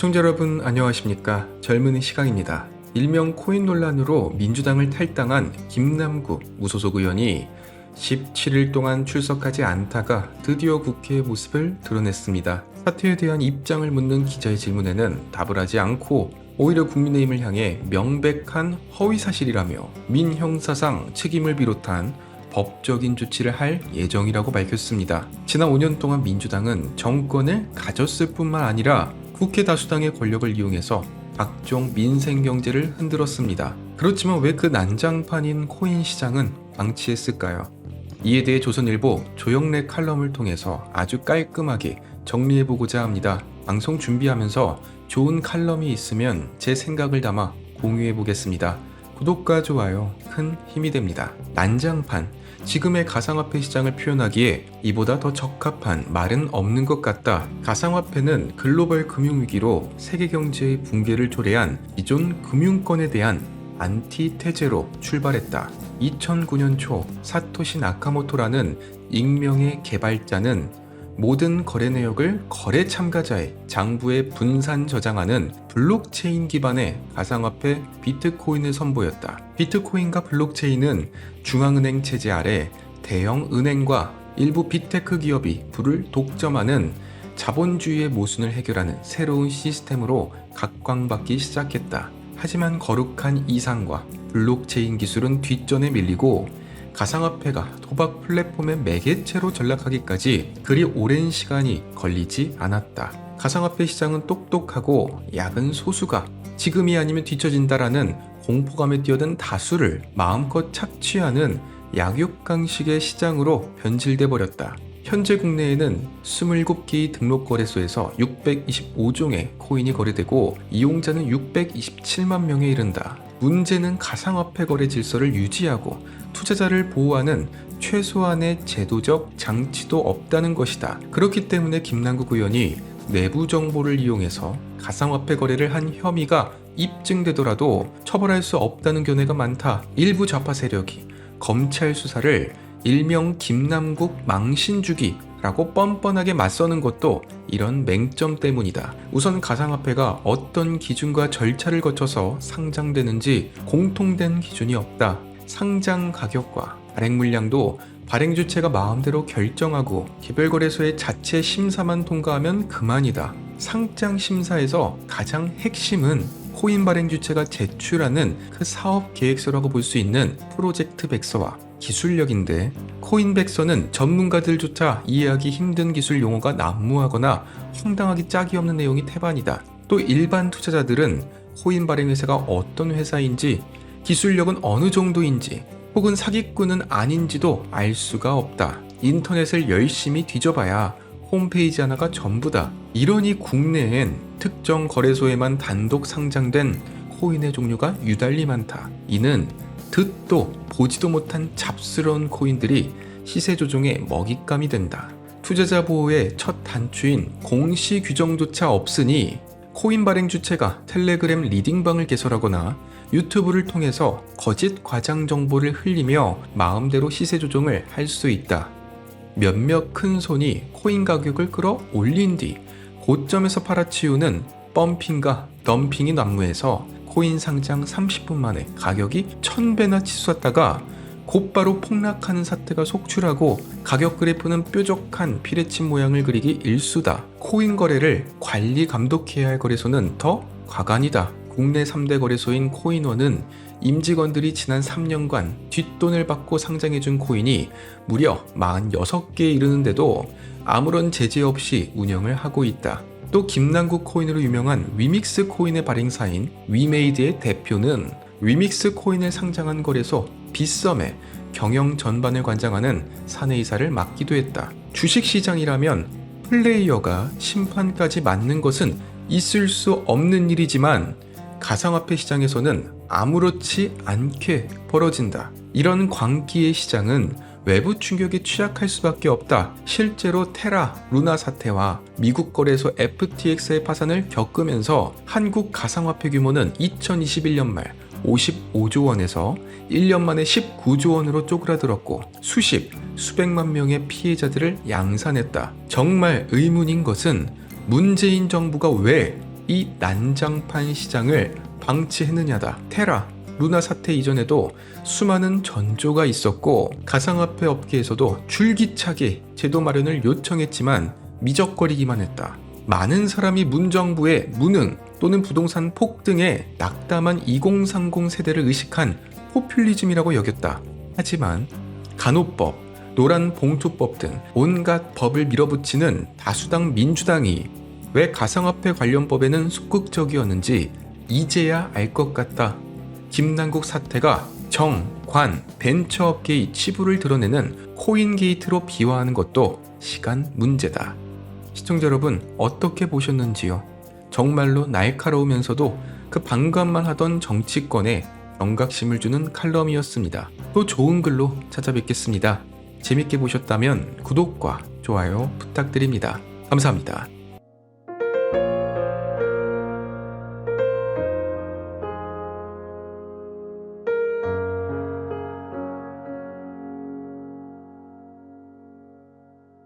시청자 여러분 안녕하십니까 젊은이 시각입니다. 일명 코인 논란으로 민주당을 탈당한 김남국 무소속 의원이 17일 동안 출석하지 않다가 드디어 국회의 모습을 드러냈습니다. 사퇴에 대한 입장을 묻는 기자의 질문에는 답을 하지 않고 오히려 국민의힘을 향해 명백한 허위 사실이라며 민형사상 책임을 비롯한 법적인 조치를 할 예정이라고 밝혔습니다. 지난 5년 동안 민주당은 정권을 가졌을 뿐만 아니라 국회 다수당의 권력을 이용해서 각종 민생 경제를 흔들었습니다. 그렇지만 왜 그 난장판인 코인 시장은 방치했을까요? 이에 대해 조선일보 조영래 칼럼을 통해서 아주 깔끔하게 정리해보고자 합니다. 방송 준비하면서 좋은 칼럼이 있으면 제 생각을 담아 공유해보겠습니다. 구독과 좋아요 큰 힘이 됩니다. 난장판 지금의 가상화폐 시장을 표현하기에 이보다 더 적합한 말은 없는 것 같다. 가상화폐는 글로벌 금융위기로 세계 경제의 붕괴를 초래한 기존 금융권에 대한 안티테제로 출발했다. 2009년 초 사토시 나카모토라는 익명의 개발자는 모든 거래 내역을 거래 참가자의 장부에 분산 저장하는 블록체인 기반의 가상화폐 비트코인을 선보였다. 비트코인과 블록체인은 중앙은행 체제 아래 대형 은행과 일부 빅테크 기업이 불을 독점하는 자본주의의 모순을 해결하는 새로운 시스템으로 각광받기 시작했다. 하지만 거룩한 이상과 블록체인 기술은 뒷전에 밀리고 가상화폐가 도박 플랫폼의 매개체로 전락하기까지 그리 오랜 시간이 걸리지 않았다. 가상화폐 시장은 똑똑하고 약은 소수가 지금이 아니면 뒤처진다라는 공포감에 뛰어든 다수를 마음껏 착취하는 약육강식의 시장으로 변질돼 버렸다. 현재 국내에는 27개의 등록 거래소에서 625종의 코인이 거래되고 이용자는 627만 명에 이른다. 문제는 가상화폐 거래 질서를 유지하고 투자자를 보호하는 최소한의 제도적 장치도 없다는 것이다. 그렇기 때문에 김남국 의원이 내부 정보를 이용해서 가상화폐 거래를 한 혐의가 입증되더라도 처벌할 수 없다는 견해가 많다. 일부 좌파 세력이 검찰 수사를 일명 김남국 망신주기 라고 뻔뻔하게 맞서는 것도 이런 맹점 때문이다. 우선 가상화폐가 어떤 기준과 절차를 거쳐서 상장되는지 공통된 기준이 없다. 상장 가격과 발행 물량도 발행 주체가 마음대로 결정하고 개별거래소의 자체 심사만 통과하면 그만이다. 상장 심사에서 가장 핵심은 코인 발행 주체가 제출하는 그 사업 계획서라고 볼 수 있는 프로젝트 백서와 기술력인데 코인 백서는 전문가들조차 이해하기 힘든 기술 용어가 난무하거나 황당하기 짝이 없는 내용이 태반이다. 또 일반 투자자들은 코인 발행 회사가 어떤 회사인지 기술력은 어느 정도인지 혹은 사기꾼은 아닌지도 알 수가 없다. 인터넷을 열심히 뒤져봐야 홈페이지 하나가 전부다. 이러니 국내엔 특정 거래소에만 단독 상장된 코인의 종류가 유달리 많다. 이는 듣도 보지도 못한 잡스러운 코인들이 시세 조종의 먹잇감이 된다. 투자자 보호의 첫 단추인 공시 규정조차 없으니 코인 발행 주체가 텔레그램 리딩방을 개설하거나 유튜브를 통해서 거짓 과장 정보를 흘리며 마음대로 시세 조정을 할 수 있다. 몇몇 큰 손이 코인 가격을 끌어 올린 뒤 고점에서 팔아치우는 펌핑과 덤핑이 난무해서 코인 상장 30분 만에 가격이 1000배나 치솟았다가 곧바로 폭락하는 사태가 속출하고 가격 그래프는 뾰족한 피레침 모양을 그리기 일수다. 코인 거래를 관리 감독해야 할 거래소는 더 과간이다. 국내 3대 거래소인 코인원은 임직원들이 지난 3년간 뒷돈을 받고 상장해준 코인이 무려 46개에 이르는데도 아무런 제재 없이 운영을 하고 있다. 또 김남국 코인으로 유명한 위믹스 코인의 발행사인 위메이드의 대표는 위믹스 코인을 상장한 거래소 빗썸의 경영 전반을 관장하는 사내이사를 맡기도 했다. 주식시장이라면 플레이어가 심판까지 맞는 것은 있을 수 없는 일이지만 가상화폐 시장에서는 아무렇지 않게 벌어진다. 이런 광기의 시장은 외부 충격에 취약할 수밖에 없다. 실제로 테라, 루나 사태와 미국 거래소 FTX의 파산을 겪으면서 한국 가상화폐 규모는 2021년 말 55조 원에서 1년 만에 19조 원으로 쪼그라들었고 수십, 수백만 명의 피해자들을 양산했다. 정말 의문인 것은 문재인 정부가 왜 이 난장판 시장을 방치했느냐다. 테라, 루나 사태 이전에도 수많은 전조가 있었고 가상화폐 업계에서도 줄기차게 제도 마련을 요청했지만 미적거리기만 했다. 많은 사람이 문정부의 무능 또는 부동산 폭등에 낙담한 2030 세대를 의식한 포퓰리즘이라고 여겼다. 하지만 간호법, 노란 봉투법 등 온갖 법을 밀어붙이는 다수당 민주당이 왜 가상화폐 관련 법에는 소극적이었는지 이제야 알 것 같다. 김남국 사태가 정, 관, 벤처업계의 치부를 드러내는 코인 게이트로 비화하는 것도 시간 문제다. 시청자 여러분 어떻게 보셨는지요? 정말로 날카로우면서도 그 반감만 하던 정치권에 경각심을 주는 칼럼이었습니다. 또 좋은 글로 찾아뵙겠습니다. 재밌게 보셨다면 구독과 좋아요 부탁드립니다. 감사합니다.